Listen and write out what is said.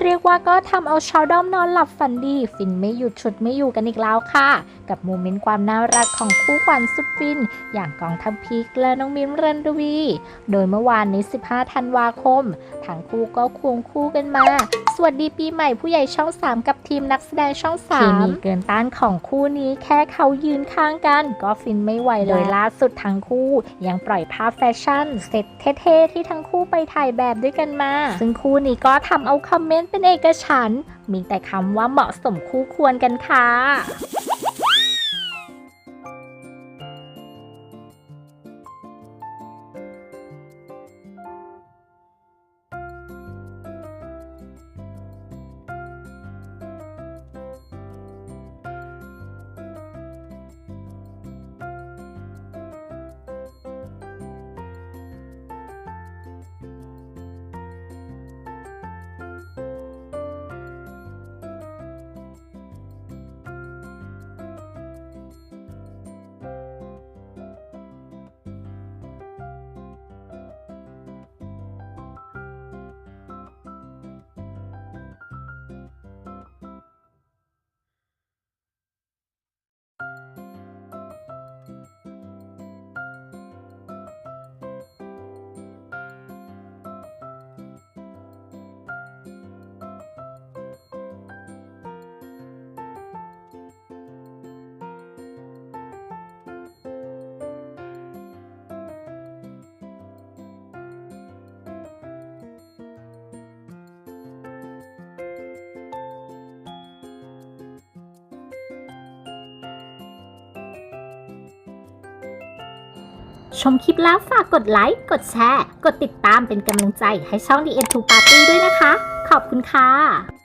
เรียกว่าก็ทำเอาชาวด้อมนอนหลับฝันดี ฟินไม่หยุดฉุดไม่อยู่กันอีกแล้วค่ะ กับโมเมนต์ความน่ารักของคู่ขวัญสุดฟิน อย่างกองทัพพีคและน้องมิมรันดวี โดยเมื่อวานนี้ 15 ธันวาคม ทั้งคู่ก็ควงคู่กันมาสวัสดีปีใหม่ผู้ใหญ่ช่อง 3 กับทีมนักแสดงช่อง3เคมีเกินต้านของคู่นี้แค่เขายืนข้างกัน ก็ฟินไม่ไหวเลยล่าสุดทั้งคู่ยังปล่อยภาพแฟชั่นเซ็ตเท่ๆที่ทั้งคู่ไปถ่ายแบบด้วยกันมา ซึ่งคู่นี้ก็ทำเอาคอมเมนต์เป็นเอกฉันท์มีแต่คำว่าเหมาะสมคู่ควรกันค่ะ ชมคลิปแล้วฝากกดไลค์ กดแชร์ กดติดตามเป็นกำลังใจให้ช่อง The End to Party ด้วยนะคะ ขอบคุณค่ะ